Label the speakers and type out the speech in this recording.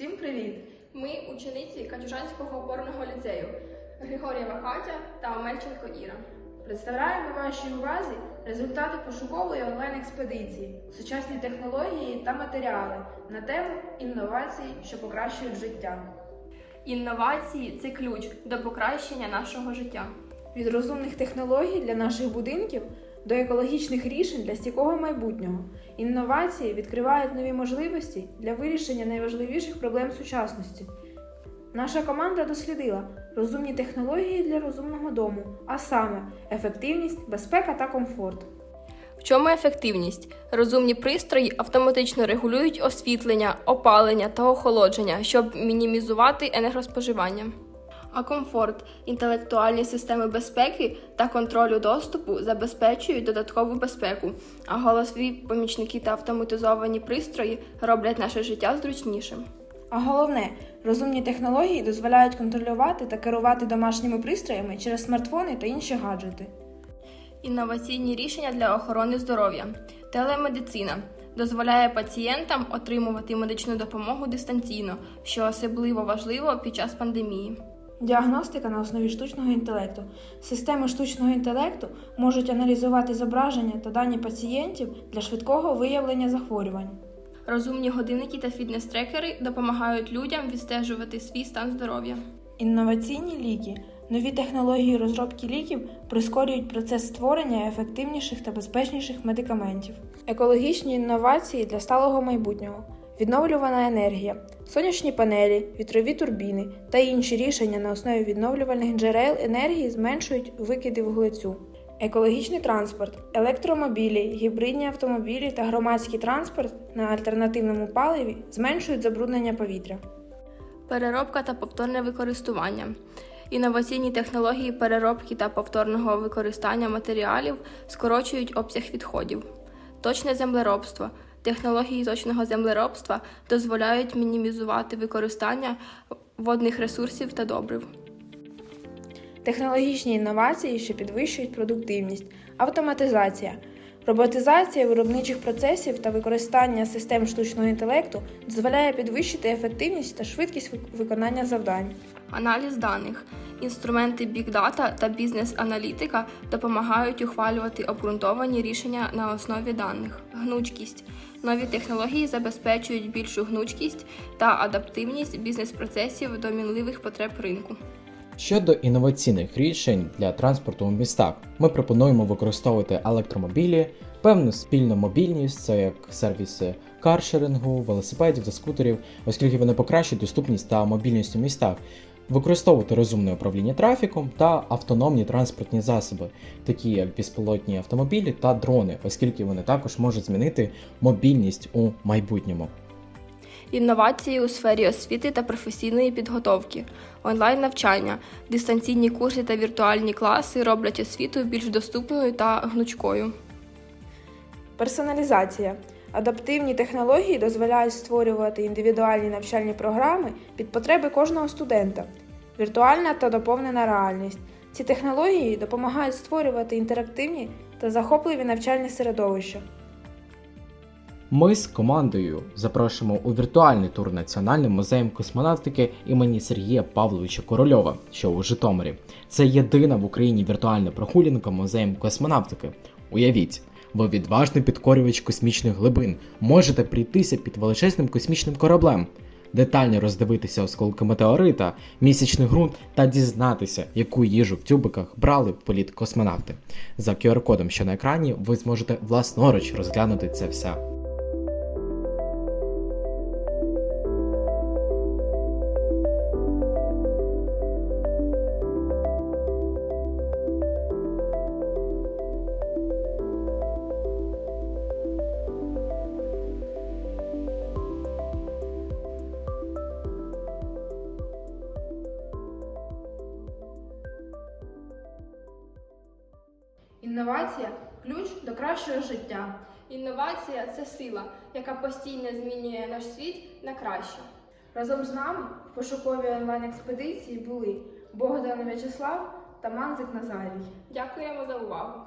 Speaker 1: Всім привіт!
Speaker 2: Ми учениці Катюжанського опорного ліцею Григорєва Катя та Омельченко Іра.
Speaker 1: Представляємо вашій увазі результати пошукової онлайн-експедиції, сучасні технології та матеріали на тему інновацій, що покращують життя.
Speaker 2: Інновації це ключ до покращення нашого життя.
Speaker 1: Від розумних технологій для наших будинків до екологічних рішень для стійкого майбутнього. Інновації відкривають нові можливості для вирішення найважливіших проблем сучасності. Наша команда дослідила розумні технології для розумного дому, а саме ефективність, безпека та комфорт.
Speaker 2: В чому ефективність? Розумні пристрої автоматично регулюють освітлення, опалення та охолодження, щоб мінімізувати енергоспоживання. А комфорт, інтелектуальні системи безпеки та контролю доступу забезпечують додаткову безпеку, а голосові помічники та автоматизовані пристрої роблять наше життя зручнішим.
Speaker 1: А головне, розумні технології дозволяють контролювати та керувати домашніми пристроями через смартфони та інші гаджети.
Speaker 2: Інноваційні рішення для охорони здоров'я. Телемедицина дозволяє пацієнтам отримувати медичну допомогу дистанційно, що особливо важливо під час пандемії.
Speaker 1: Діагностика на основі штучного інтелекту. Системи штучного інтелекту можуть аналізувати зображення та дані пацієнтів для швидкого виявлення захворювань.
Speaker 2: Розумні годинники та фітнес-трекери допомагають людям відстежувати свій стан здоров'я.
Speaker 1: Інноваційні ліки. Нові технології розробки ліків прискорюють процес створення ефективніших та безпечніших медикаментів. Екологічні інновації для сталого майбутнього. Відновлювана енергія, сонячні панелі, вітрові турбіни та інші рішення на основі відновлювальних джерел енергії зменшують викиди вуглецю. Екологічний транспорт, електромобілі, гібридні автомобілі та громадський транспорт на альтернативному паливі зменшують забруднення повітря.
Speaker 2: Переробка та повторне використання. Інноваційні технології переробки та повторного використання матеріалів скорочують обсяг відходів. Точне землеробство. Технології точного землеробства дозволяють мінімізувати використання водних ресурсів та добрив.
Speaker 1: Технологічні інновації, що підвищують продуктивність, автоматизація, роботизація виробничих процесів та використання систем штучного інтелекту дозволяє підвищити ефективність та швидкість виконання завдань.
Speaker 2: Аналіз даних. Інструменти Data та бізнес-аналітика допомагають ухвалювати обґрунтовані рішення на основі даних. Гнучкість. Нові технології забезпечують більшу гнучкість та адаптивність бізнес-процесів до мінливих потреб ринку.
Speaker 3: Щодо інноваційних рішень для транспорту у містах, ми пропонуємо використовувати електромобілі, певну спільну мобільність, це як сервіси каршерингу, велосипедів та скутерів, оскільки вони покращують доступність та мобільність у містах, використовувати розумне управління трафіком та автономні транспортні засоби, такі як безпілотні автомобілі та дрони, оскільки вони також можуть змінити мобільність у майбутньому.
Speaker 2: Інновації у сфері освіти та професійної підготовки, онлайн-навчання, дистанційні курси та віртуальні класи роблять освіту більш доступною та гнучкою.
Speaker 1: Персоналізація. Адаптивні технології дозволяють створювати індивідуальні навчальні програми під потреби кожного студента. Віртуальна та доповнена реальність. Ці технології допомагають створювати інтерактивні та захопливі навчальні середовища.
Speaker 3: Ми з командою запрошуємо у віртуальний тур Національним музеєм космонавтики імені Сергія Павловича Корольова, що у Житомирі. Це єдина в Україні віртуальна прогулянка музеєм космонавтики. Уявіть, ви відважний підкорювач космічних глибин, можете прийтися під величезним космічним кораблем, детально роздивитися осколки метеорита, місячний ґрунт та дізнатися, яку їжу в тюбиках брали політкосмонавти. політ космонавти. За QR-кодом, що на екрані, ви зможете власноруч розглянути це все.
Speaker 1: Інновація ключ до кращого життя.
Speaker 2: Інновація це сила, яка постійно змінює наш світ на краще.
Speaker 1: Разом з нами в пошуковій онлайн-експедиції були Богдан В'ячеслав та Манзик Назарій.
Speaker 2: Дякуємо за увагу!